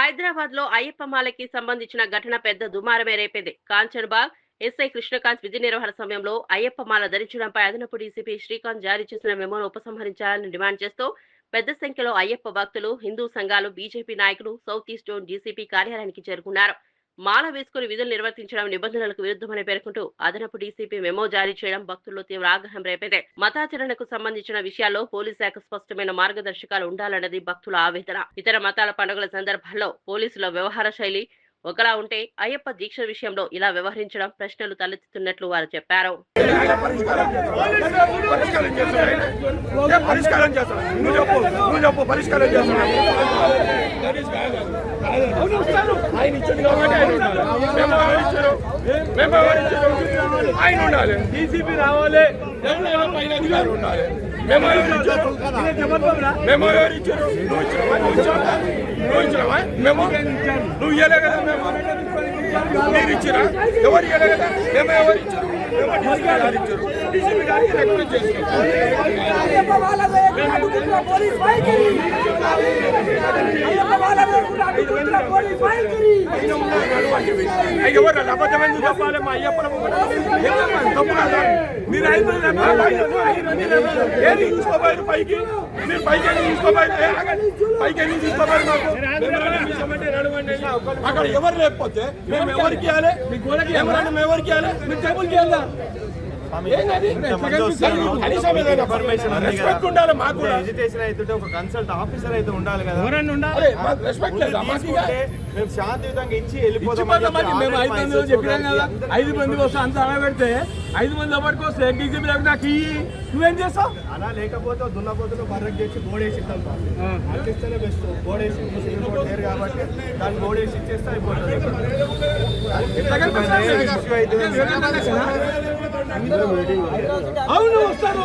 హైదరాబాద్లో అయ్యప్ప మాలకి సంబంధించిన ఘటన పెద్ద దుమారమే రేపింది. కాంచన్బాగ్ ఎస్ఐ కృష్ణకాంత్ విధి నిర్వహణ సమయంలో అయ్యప్ప మాల ధరించడంపై అదనపు డీసీపీ శ్రీకాంత్ జారీ చేసిన మెమోను ఉపసంహరించాలని డిమాండ్ చేస్తూ పెద్ద సంఖ్యలో అయ్యప్ప భక్తులు హిందూ సంఘాలు బీజేపీ నాయకులు సౌత్ ఈస్ట్ జోన్ డీసీపీ కార్యాలయానికి చేరుకున్నారు. మాల వేసుకుని విధులు నిర్వర్తించడం నిబంధనలకు విరుద్ధమని పేర్కొంటూ అదనపు డీసీపీ మెమో జారీ చేయడం భక్తుల్లో తీవ్ర ఆగ్రహం రేపింది మతాచరణకు సంబంధించిన విషయాల్లో పోలీస్ శాఖ స్పష్టమైన మార్గదర్శకాలు ఉండాలన్నది భక్తుల ఆవేదన. ఇతర మతాల పండుగల సందర్భాల్లో పోలీసుల వ్యవహార శైలి ఒకలా ఉంటే అయ్యప్ప దీక్ష విషయంలో ఇలా వ్యవహరించడం ప్రశ్నలు తలెత్తుతున్నట్లు వారు చెప్పారు. పరిష్కారం ఆయన. ఇచ్చాడు కాబట్టి ఆయన ఉండాలి మేము ఇచ్చారు మేము ఆయన ఉండాలి డీసీపీ రావాలి పైన అధికారులు ఉండాలి మేము ఎవరు మేము ఇచ్చారు నువ్వు ఇచ్చినావా నువ్వు మేము నువ్వు ఇయ్యలే కదా మేము మీరు ఇచ్చినా ఎవరు ఇవ్వలే కదా మేము ఎవరు ఇచ్చారు మేము డీసీపీ గారు ఇచ్చారు. డీసీపీ గారికి రికమెండ్ చేస్తున్నాం అయ్యప్ప వాళ్ళదే అడ్డుకుంటున్న పోలీస్ వైఖరి అయ్యప్ప వాళ్ళదే అడ్డుకుంటున్న పోలీస్ వైఖరి ఎవరు అబద్ధం ఎందుకు చెప్పాలి? మా అయ్యప్ప తప్పు కదా. మీరు ఐదు ఏది తీసుకోపోయారు పైకి? మీరు పైకి వెళ్ళి తీసుకోపోయారు ఏ, ఆగండి. పైకి వెళ్ళి తీసుకోపోయారు మాకు? అక్కడ ఎవరు లేకపోతే మేము ఎవరికి ఇవ్వాలి? ఎవరైనా మేము ఎవరికి ఇవ్వాలి? మీరు టేబుల్కి వెళ్దాం రెస్పెక్ట్ ఉండాలి మాకు ఎడ్యుకేషన్ అయితే ఒక కన్సల్ట్ ఆఫీసర్ అయితే ఉండాలి కదా. మాకు రెస్పెక్ట్ లేదా? మేము శాంతియుతంగా ఇచ్చి వెళ్ళిపోతాం మేము ఐదు మంది చెప్పినాం కదా. ఐదు మంది వస్తే అంత అలా పెడితే ఐదు మంది ఎవరికి వస్తే డీజీపీ నాకు నాకు ఇయ్యి నువ్వేం చేస్తావు? అలా లేకపోతే దున్నపోతులు బర్రెక్ చేసి అట్లిస్తేనే బెస్ట్ బోర్డేసి లేరు కాబట్టి దాన్ని బోర్డేసి ఇచ్చేస్తే అయిపోతుంది. అవును వస్తారు